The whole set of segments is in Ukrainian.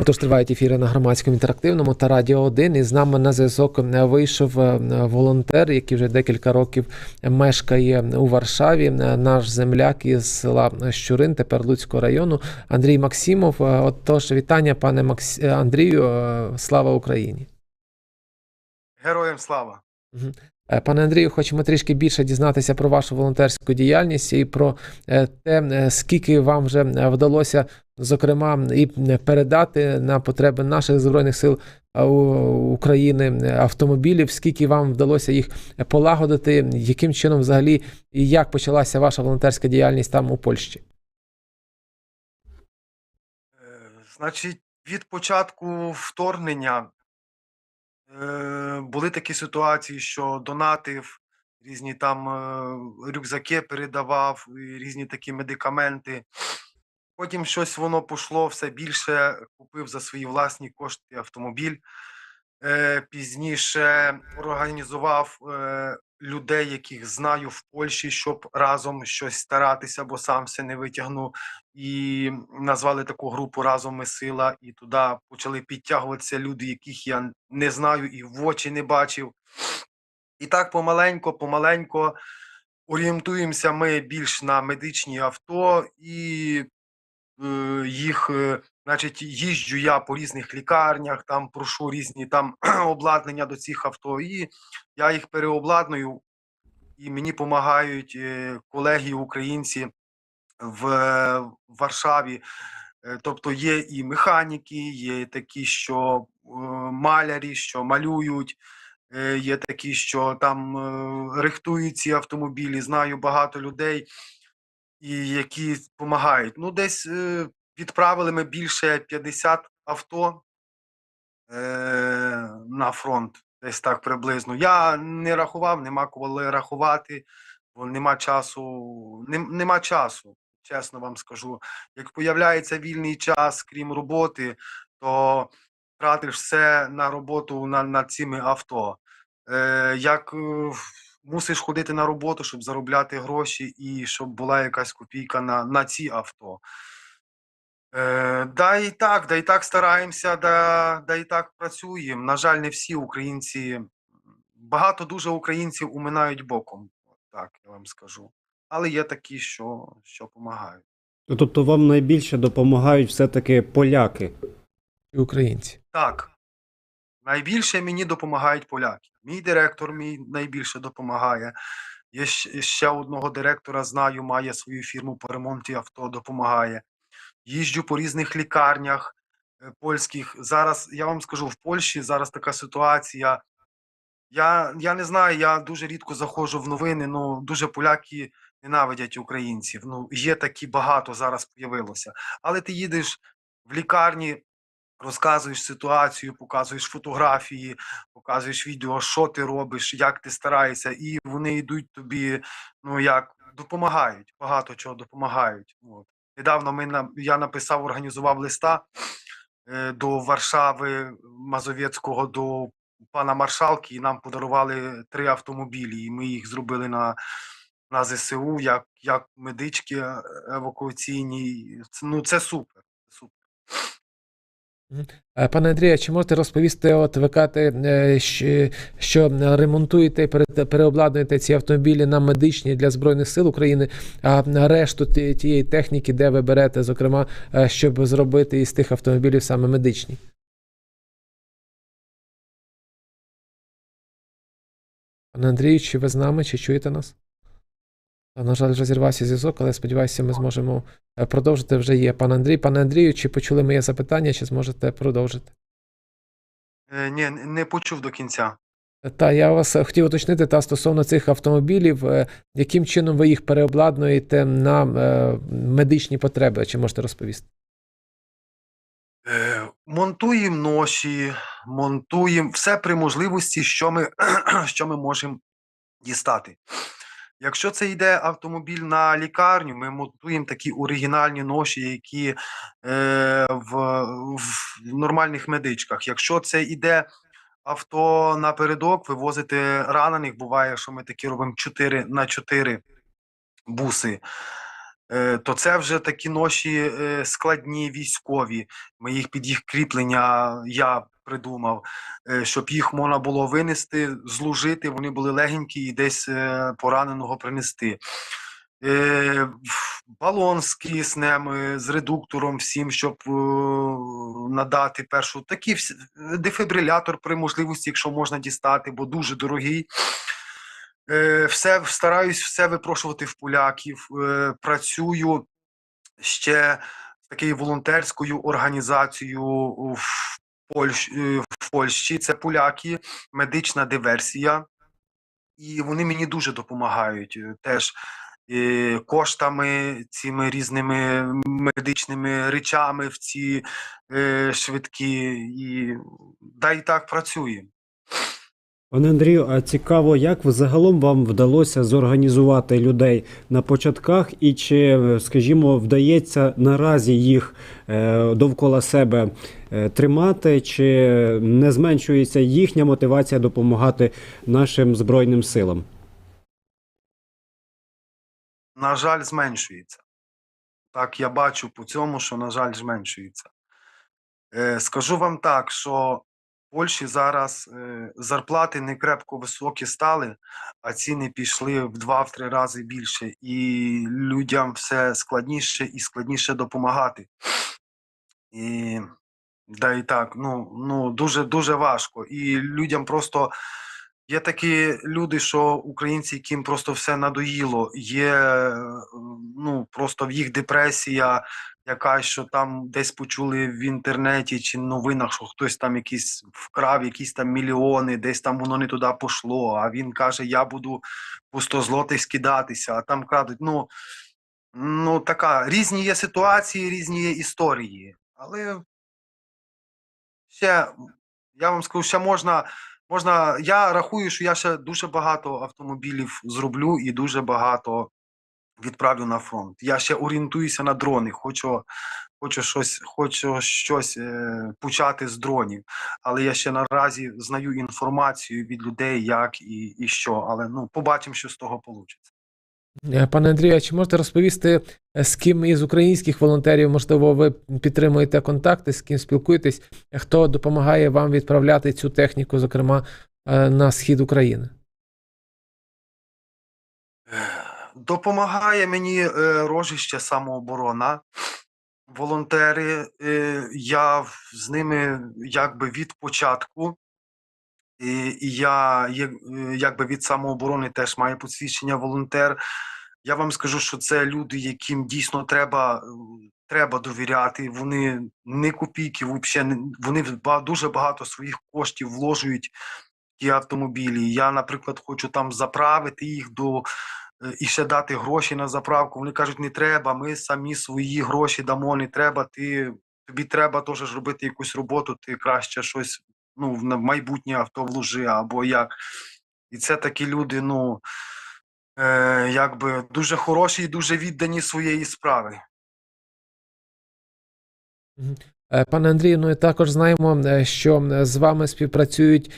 Отож, тривають ефіри на громадському інтерактивному та Радіо 1. І з нами на зв'язок вийшов е, волонтер, який вже декілька років мешкає у Варшаві. Е, Наш земляк із села Щурин, тепер Луцького району, Андрій Максимов. Е, Отож, вітання, пане Макс... Андрію. Слава Україні! Героям слава! Е, Пане Андрію, хочемо трішки більше дізнатися про вашу волонтерську діяльність і про е, те, е, скільки вам вже вдалося, зокрема, і передати на потреби наших збройних сил України автомобілів, скільки вам вдалося їх полагодити, яким чином взагалі і як почалася ваша волонтерська діяльність там у Польщі? Значить, від початку вторгнення були такі ситуації, що донатив, різні там е, рюкзаки передавав, різні такі медикаменти. Потім щось воно пішло все більше, купив за свої власні кошти автомобіль. Е, Пізніше організував е, людей, яких знаю в Польщі, щоб разом щось старатися, бо сам все не витягну. І назвали таку групу Разом ми сила. І туди почали підтягуватися люди, яких я не знаю і в очі не бачив. І так помаленько, помаленько орієнтуємося ми більш на медичні авто і е, їх, е, значить, їжджу я по різних лікарнях, там прошу різні там обладнання до цих авто, і я їх переобладную, і мені допомагають колеги українці в е, Варшаві. Е, Тобто є і механіки, є такі, що е, малярі, що малюють, е, є такі, що там е, рихтують ці автомобілі. Знаю багато людей, які допомагають. Ну, десь е, відправили ми більше 50 авто е, на фронт, десь так приблизно. Я не рахував, нема коли рахувати, бо нема часу, нем- нема часу, чесно вам скажу. Як появляється вільний час, крім роботи, то тратиш все на роботу на, над цими авто. Е, як е, мусиш ходити на роботу, щоб заробляти гроші і щоб була якась копійка на, на ці авто. Е, да і так, да і так стараємося, да, да і так працюємо. На жаль, не всі українці, багато дуже українців уминають боком. Так, я вам скажу. Але є такі, що, що допомагають. Ну, Тобто вам найбільше допомагають все-таки поляки. І українці? Так. Найбільше мені допомагають поляки. Мій директор мій найбільше допомагає. Я ще одного директора знаю, має свою фірму по ремонті авто, допомагає. Їжджу по різних лікарнях е, польських. Зараз я вам скажу, в Польщі зараз така ситуація. Я, я не знаю, я дуже рідко заходжу в новини. Ну дуже поляки ненавидять українців. Ну є такі багато зараз появилося. Але ти їдеш в лікарні, розказуєш ситуацію, показуєш фотографії, показуєш відео, що ти робиш, як ти стараєшся, і вони йдуть тобі, ну як допомагають, багато чого допомагають. От. Недавно ми на я написав, організував листа е, до Варшави Мазовецького до пана маршалки, і нам подарували три автомобілі, і ми їх зробили на, на ЗСУ, як, як медички е, евакуаційні. Ну це супер. Е, Пане Андрію, чи можете розповісти, от ви кажете, е, що ремонтуєте, пере- переобладнуєте ці автомобілі на медичні для Збройних сил України, а решту тієї техніки, де ви берете, зокрема, е, щоб зробити із тих автомобілів саме медичні? Пане Андрію, чи ви з нами, чи чуєте нас? На жаль, розірвався зв'язок, але сподіваюся, ми зможемо е, продовжити. Вже є пан Андрій. Пане Андрію, чи почули моє запитання, чи зможете продовжити? Е, ні, не почув до кінця. Та я вас е, хотів уточнити та стосовно цих автомобілів, яким чином ви їх переобладнуєте на медичні потреби? Чи можете розповісти? Е, Монтуємо ноші, монтуємо все при можливості, що ми, що ми можемо дістати. Якщо це йде автомобіль на лікарню, ми монтуємо такі оригінальні ноші, які е, в, в нормальних медичках. Якщо це йде авто напередок, вивозити ранених, буває, що ми такі робимо 4 на 4 буси. е, то це вже такі ноші е, складні військові. Ми їх під їх кріплення я придумав, е, щоб їх можна було винести, злужити, вони були легенькі і десь е, пораненого принести. Е, Балон з киснем, з редуктором всім, щоб надати першу. Всі, дефібрилятор при можливості, якщо можна дістати, бо дуже дорогий. Все стараюсь все випрошувати в поляків. Працюю ще з такою волонтерською організацією в Польщ, е, в Польщі. Це поляки, медична диверсія. І вони мені дуже допомагають е, теж е, коштами, цими різними медичними речами в ці швидкі. І да і так працює. Пане Андрію, а цікаво, як загалом вам вдалося зорганізувати людей на початках, і чи, скажімо, вдається наразі їх е, довкола себе е, тримати, чи не зменшується їхня мотивація допомагати нашим збройним силам? на жаль, зменшується. Так, я бачу по цьому, що, на жаль, зменшується. Е, скажу вам так, що Польщі зараз е, зарплати не крепко високі стали, а ціни пішли в два-три рази більше, і людям все складніше і складніше допомагати. І да і так, ну, ну дуже дуже важко. І людям просто є такі люди, що українці, яким просто все надоїло. Є е, ну просто в їх депресія, якась, що там десь почули в інтернеті чи новинах, що хтось там якийсь вкрав якісь там мільйони, десь там воно не туди пошло. А він каже: Я буду пустозлотих скидатися, а там крадуть. Ну, ну така різні є ситуації, різні є історії. Але ще я вам скажу, ще можна. Можна, я рахую, що я ще дуже багато автомобілів зроблю і дуже багато відправлю на фронт. Я ще орієнтуюся на дрони. Хочу, хочу щось, хочу щось е, почати з дронів. Але я ще наразі знаю інформацію від людей, як і, і що. Але ну побачимо, що з того вийде. Е, Пане Андрію, а чи можете розповісти, е, з ким із українських волонтерів, можливо, ви підтримуєте контакти, з ким спілкуєтесь, хто допомагає вам відправляти цю техніку, зокрема е, на схід України? Допомагає мені рожище самооборона, волонтери. Я з ними якби від початку. І, і я е, якби від самооборони теж маю посвідчення волонтер. Я вам скажу, що це люди, яким дійсно треба, е, треба довіряти. Вони не копійки, взагалі, вони дуже багато своїх коштів вложують в ті автомобілі. Я, наприклад, хочу там заправити їх до е, і ще дати гроші на заправку. Вони кажуть, не треба, ми самі свої гроші дамо, не треба. Ти тобі треба теж робити якусь роботу, ти краще щось ну, в майбутнє авто вложи або як. І це такі люди, ну е, якби дуже хороші і дуже віддані своєї справи. Е, Пане Андрію, ну і також знаємо, е, що е, з вами співпрацюють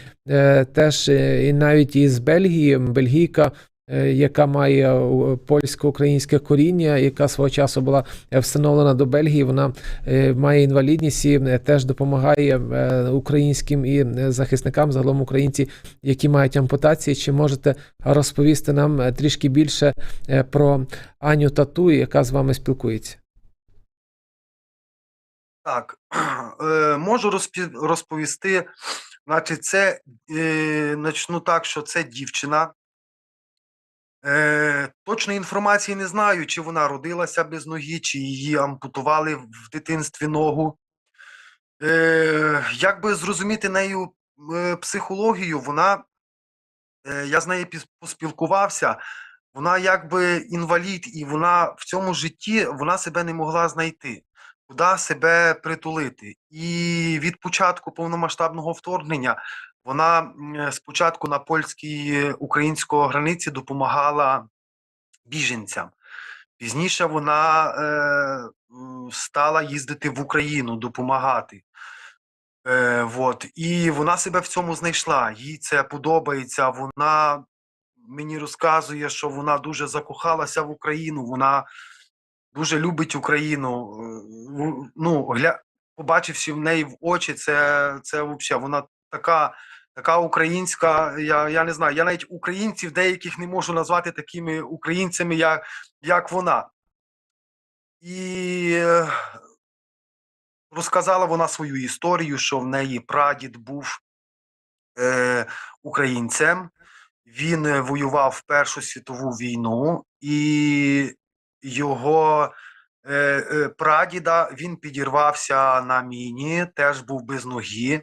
теж і навіть із Бельгії, бельгійка, яка має е, польсько-українське коріння, яка свого часу була е, встановлена до Бельгії. Вона е, має інвалідність і е, теж допомагає е, українським і е, захисникам, загалом українці, які мають ампутації. Чи можете розповісти нам е, трішки більше е, про Аню Тату, яка з вами спілкується? Так, е, можу розповісти. Значить, це е, начну так, що це дівчина. Е, точної інформації не знаю, чи вона родилася без ноги, чи її ампутували в дитинстві ногу. Е, як би зрозуміти нею е, психологію, вона, е, я з нею поспілкувався, вона якби інвалід, і вона в цьому житті вона себе не могла знайти, куди себе притулити. І від початку повномасштабного вторгнення вона спочатку на польській української границі допомагала біженцям. Пізніше вона е, стала їздити в Україну, допомагати. Е, вот. І вона себе в цьому знайшла. Їй це подобається. Вона мені розказує, що вона дуже закохалася в Україну. Вона дуже любить Україну. е, Ну, гля... побачивши в неї в очі, це, це взагалі вона така, така українська. Я, я не знаю, я навіть українців деяких не можу назвати такими українцями, як, як вона. І е, розказала вона свою історію, що в неї прадід був е, українцем. Він е, воював в Першу світову війну, і його е, е, прадіда він підірвався на міні, теж був без ноги.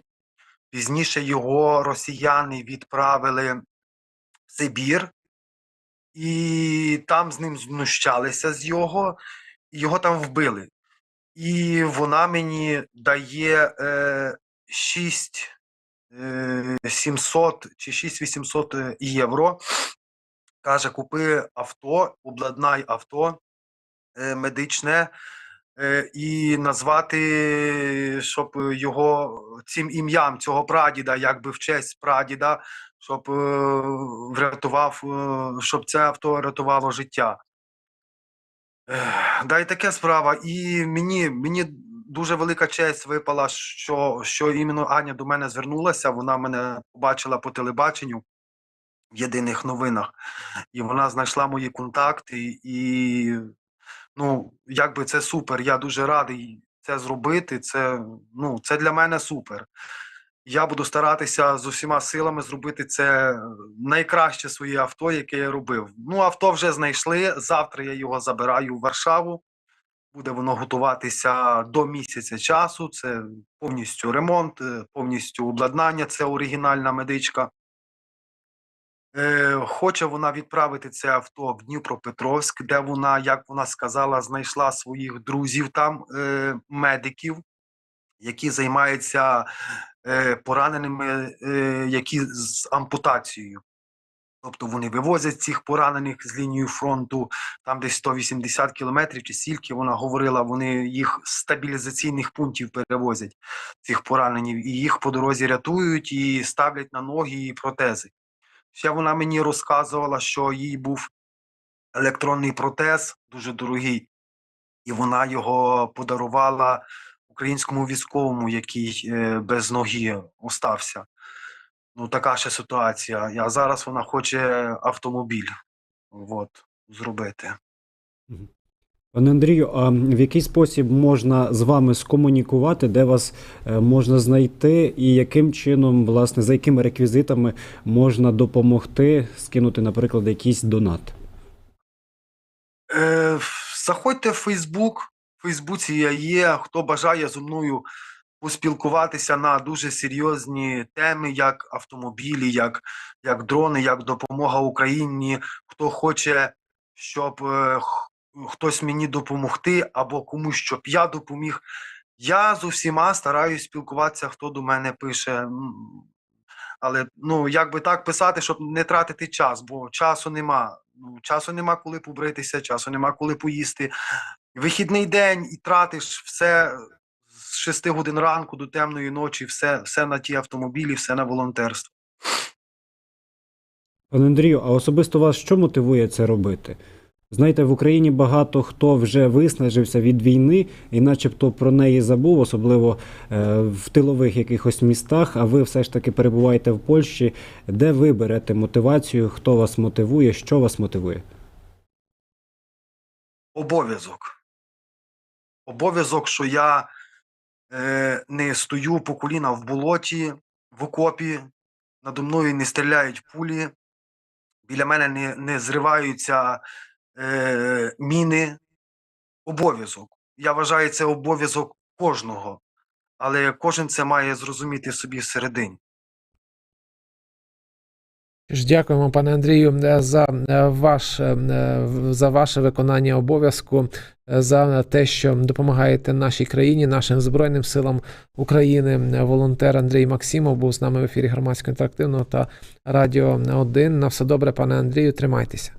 Пізніше його росіяни відправили в Сибір, і там з ним знущалися з його, його там вбили. І вона мені дає е, 6 е, 700 чи 6800 євро. Каже, купи авто, обладнай авто е, медичне е, і назвати, щоб його цим ім'ям цього прадіда, якби в честь прадіда, щоб е, врятував, е, щоб це авто рятувало життя. Да, і таке справа. І мені, мені дуже велика честь випала, що, що іменно Аня до мене звернулася. Вона мене побачила по телебаченню в єдиних новинах, і вона знайшла мої контакти. І ну, якби це супер. Я дуже радий це зробити. Це, ну, це для мене супер. Я буду старатися з усіма силами зробити це найкраще своє авто, яке я робив. Ну, авто вже знайшли. Завтра я його забираю в Варшаву. Буде воно готуватися до місяця часу. Це повністю ремонт, е, повністю обладнання. Це оригінальна медичка. Е, хоче вона відправити це авто в Дніпропетровськ, де вона, як вона сказала, знайшла своїх друзів там, е, медиків, які займаються е, пораненими, які з ампутацією. Тобто вони вивозять цих поранених з лінії фронту, там десь 180 кілометрів чи стільки вона говорила, вони їх з стабілізаційних пунктів перевозять, цих пораненів, і їх по дорозі рятують і ставлять на ноги і протези. Ще вона мені розказувала, що їй був електронний протез, дуже дорогий, і вона його подарувала українському військовому, який е, без ноги остався. Ну, така ще ситуація. А зараз вона хоче автомобіль от, зробити. Пане Андрію, а в який спосіб можна з вами скомунікувати, де вас е, можна знайти, і яким чином, власне, за якими реквізитами можна допомогти скинути, наприклад, якийсь донат? Е, заходьте в Фейсбук. В Фейсбуці я є. Хто бажає зі мною поспілкуватися на дуже серйозні теми, як автомобілі, як, як дрони, як допомога Україні. Хто хоче, щоб е, хтось мені допомогти, або комусь, щоб я допоміг. Я з усіма стараюсь спілкуватися, хто до мене пише. Але ну як би так писати, щоб не тратити час, бо часу нема. Ну, часу нема коли побритися, часу нема коли поїсти. Вихідний день і тратиш все з 6 годин ранку до темної ночі, все, все на ті автомобілі, все на волонтерство. Пане Андрію, а особисто вас що мотивує це робити? Знаєте, в Україні багато хто вже виснажився від війни і, начебто, про неї забув, особливо е, в тилових якихось містах. А ви все ж таки перебуваєте в Польщі. Де ви берете мотивацію? Хто вас мотивує? Що вас мотивує? Обов'язок. Обов'язок, що я е, не стою по коліна в болоті, в окопі, надо мною не стріляють пулі, біля мене не, не зриваються е, міни. Обов'язок. Я вважаю, це обов'язок кожного, але кожен це має зрозуміти собі всередині. Дякуємо, пане Андрію, е, за е, ваш за ваше виконання обов'язку, за те, що допомагаєте нашій країні, нашим збройним силам України. Волонтер Андрій Максимов був з нами в ефірі громадського інтерактивного та радіо 1. На все добре, пане Андрію. Тримайтеся.